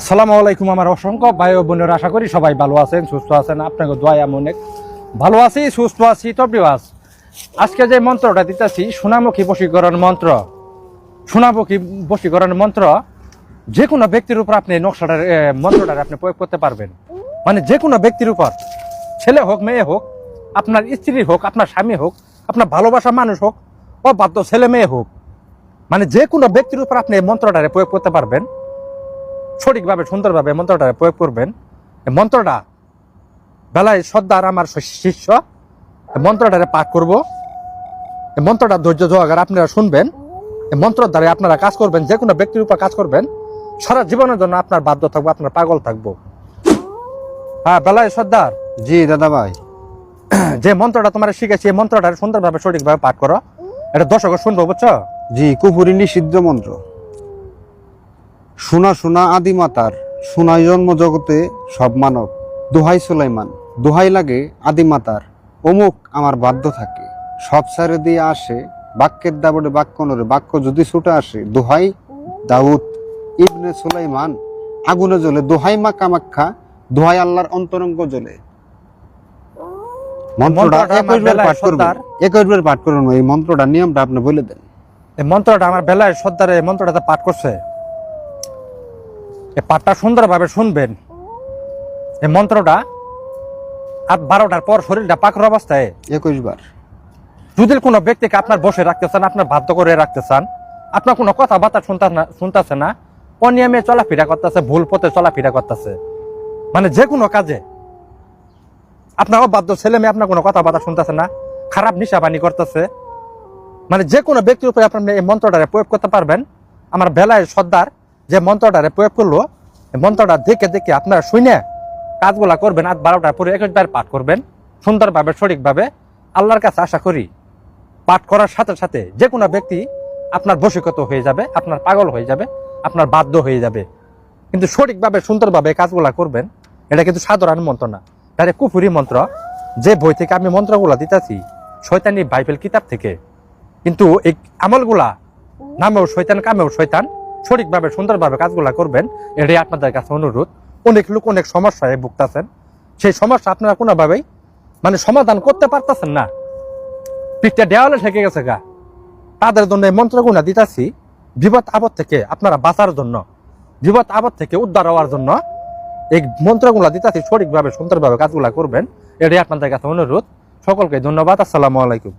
আসসালামু আলাইকুম আমার অসংখ্য ভাই ও বোনের, আশা করি সবাই ভালো আছেন, সুস্থ আছেন। আপনাকে দোয়া আমি অনেক ভালো আছি, সুস্থ আছি তবরিবাস আজকে যে মন্ত্রটা দিতেছি, সোনামুখী বশীকরণ মন্ত্র। সোনামুখী বশীকরণ মন্ত্র যে কোনো ব্যক্তির উপর আপনি নকশাটার মন্ত্রটার আপনি প্রয়োগ করতে পারবেন। মানে যে কোনো ব্যক্তির উপর, ছেলে হোক, মেয়ে হোক, আপনার স্ত্রী হোক, আপনার স্বামী হোক, আপনার ভালোবাসা মানুষ হোক, অবাধ্য ছেলে মেয়ে হোক মানে যে কোনো ব্যক্তির উপর আপনি এই মন্ত্রটারে প্রয়োগ করতে পারবেন। সঠিকভাবে সুন্দরভাবে মন্ত্রটা প্রয়োগ করবেন। এই মন্ত্রটা বেলায় শ্রদ্ধার আমার শিষ্য এই মন্ত্রটারে পাঠ করব। এই মন্ত্রটা ধৈর্য সহকারে আপনারা শুনবেন। এই মন্ত্রের দ্বারা আপনারা কাজ করবেন যে কোনো ব্যক্তির উপর কাজ করবেন। সারা জীবনের জন্য আপনার বাধ্য থাকব আপনার পাগল থাকব। হ্যাঁ বেলায় শ্রদ্ধার। জি দাদা ভাই যে মন্ত্রটা তোমার শিখেছি এই মন্ত্রটা সুন্দরভাবে সঠিকভাবে পাঠ করো। এটা দর্শক শুনব বুঝছ? জি কুপুরি নিষিদ্ধ মন্ত্র। শোনা শোনা আদিমাতার শোনাই জন্ম জগতে সব মানব। দোহাই সুলাইমান দোহাই লাগে আদিমাতার অমুক আমার বাধ্য থাকে। সব সারে দিয়ে আসে বাক্যের দাবড়ে বাক্য নরে বাক্য যদি ছুটে আসে দোহাই দাউদ। ইবনে সুলাইমান আগুনে জ্বলে দোহাই মা কামাক্ষা দোহাই আল্লাহর অন্তরঙ্গ জ্বলে। মন্ত্রটা মন্ত্রটা একুশ বার পাঠ করবেন একুশ বার পাঠ করবেন এই মন্ত্রটা নিয়মটা আপনি বলে দেন। এই মন্ত্রটা আমার বেলায় শ্রদ্ধারে এই মন্ত্রটাতে পাঠ করছে। এই পাঠটা সুন্দরভাবে শুনবেন। এই মন্ত্রটা আর বারোটার পর শরীরটা পাকর অবস্থায়। একুশ বার। যদি কোনো ব্যক্তিকে আপনার বসে রাখতে চান আপনার বাধ্য করে রাখতে চান আপনার কোনো কথাবার্তা শুনতে না শুনতেছে না অনিয়মে চলাফেরা করতেছে ভুল পথে চলাফেরা করতেছে মানে যে কোনো কাজে আপনার অবাধ্য ছেলে মেয়ে আপনার কোনো কথাবার্তা শুনতেছে না খারাপ নিশাবানি করতেছে মানে যে কোনো ব্যক্তির উপরে আপনি এই মন্ত্রটারে প্রয়োগ করতে পারবেন। আমার বেলায় সর্দার যে মন্ত্রটারে প্রয়োগ করল মন্ত্রটা দেখে দেখে আপনারা শুনে কাজগুলা করবেন আজ বারোটার পরে একবার পাঠ করবেন, সুন্দরভাবে, সঠিকভাবে আল্লাহর কাছে আশা করি পাঠ করার সাথে সাথে যে কোনো ব্যক্তি আপনার বশীকত হয়ে যাবে, আপনার পাগল হয়ে যাবে, আপনার বাধ্য হয়ে যাবে। কিন্তু সঠিকভাবে, সুন্দরভাবে কাজগুলা করবেন, এটা কিন্তু সাধারণ মন্ত্র না। এটা কুফুরি মন্ত্র। যে বই থেকে আমি মন্ত্রগুলা দিতেছি, শয়তানি বাইবেল কিতাব থেকে, কিন্তু এই আমলগুলা নামেও শৈতান কামেও শৈতান সঠিকভাবে, সুন্দরভাবে কাজগুলা করবেন, এটাই আপনাদের কাছে অনুরোধ। অনেক লোক অনেক সমস্যায় ভুগতেছেন। সেই সমস্যা আপনারা কোনোভাবেই মানে সমাধান করতে পারতেছেন না। পিঠটা দেওয়ালে ঠেকে গেছে গা। তাদের জন্য এই মন্ত্রগুলা দিতেছি, বিপদ আপদ থেকে আপনারা বাঁচার জন্য, বিপদ আপদ থেকে উদ্ধার হওয়ার জন্য এই মন্ত্রগুলা দিতেছি, সঠিকভাবে, সুন্দরভাবে কাজগুলা করবেন, এটাই আপনাদের কাছে অনুরোধ। সকলকে ধন্যবাদ, আসসালামু আলাইকুম।